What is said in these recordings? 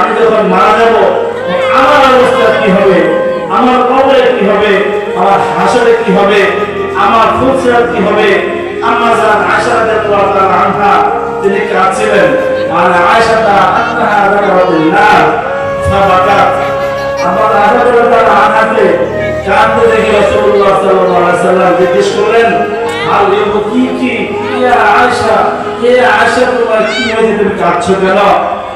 আমি যখন মারা যাব, আমার অবস্থা কি হবে? আমার কবরে কি হবে? আমার হাসরে কি হবে? আমার ফুলসিরাত কি হবে? তিনি কাঁদছিলেন, আর আমার দেখে কি কি তোমার কি তুমি কাঁদছো কেন?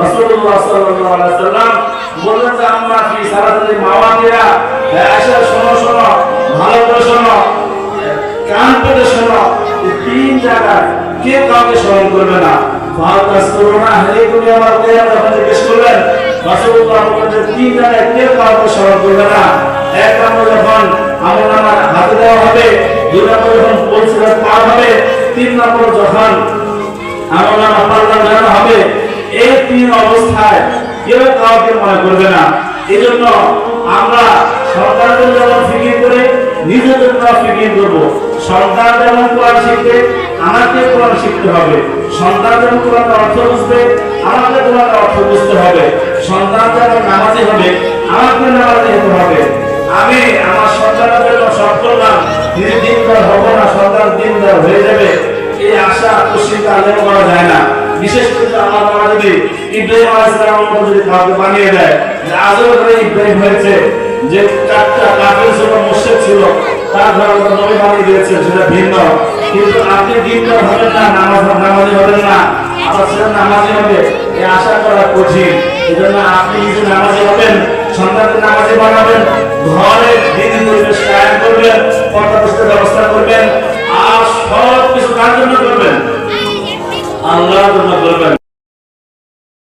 রাসূলুল্লাহ সাল্লাল্লাহু আলাইহি সাল্লাম বললেন যে, আম্মা সালাতিল মাওয়াকিরা হে আয়েশা শোনো শোনো ভালো করে শোনো কান পেতে শোনো তিন জায়গায় কে কাউকে স্মরণ করবে না? ফাহাল তাসরুনা আহদিকুম ইয়াউমাল কিয়ামা যখন জিজ্ঞেস জায়গায় কে কাউকে স্মরণ করবে না? এক নম্বর যখন আমল নামার হাতে দেওয়া হবে, দুই নম্বর যখন পরিষ্কার পার হবে, তিন নম্বর যখন আমল নামা পাল্লা হবে এই তিন অবস্থায় কেউ কাউকে মনে করবে না। এই জন্য আমরা সন্তানদের যেমন ফিকির করে, নিজেদের ফিকির করব। সন্তান যেমন কোরআন শিখবে, আমাকে কোরআন শিখতে হবে। সন্তান যেমন কোরআন অর্থ বুঝবে, আমাকে কোরআন অর্থ বুঝতে হবে। সন্তান যেমন নামাজি হবে, আমাকে নামাজি হতে হবে। আমি আমার সন্তানের জন্য সব করলাম নিজে দিনদার হব না, সন্তান দিনদার হয়ে যাবে। এই আশা দুশ্চিন্তা আদায় করা যায় না। বিশেষ করে তাআলা যদি ইব্রাহিম আলাইহিস সালামের মতো যদি কাউকে বানিয়ে দেয়, যে আজও করে ইব্রাহিম হয়েছে, যে চারটা কাফের ছিল মুশরিক ছিল, তার ধর্ম নবী বানিয়ে দিয়েছেন সেটা ভিন্ন। কিন্তু আপনি দিনদার হবেন না, নামাজ নামাজি হবেন না, আবার সেটা নামাজি হবে এই আশা করা কঠিন। এই জন্য আপনি নিজে নামাজি হবেন, সন্তানকে নামাজি বানাবেন, ঘরে দিন পরিবেশ কায়েম করবেন, পর্দা ব্যবস্থা করবেন, আর সব কিছু কার জন্য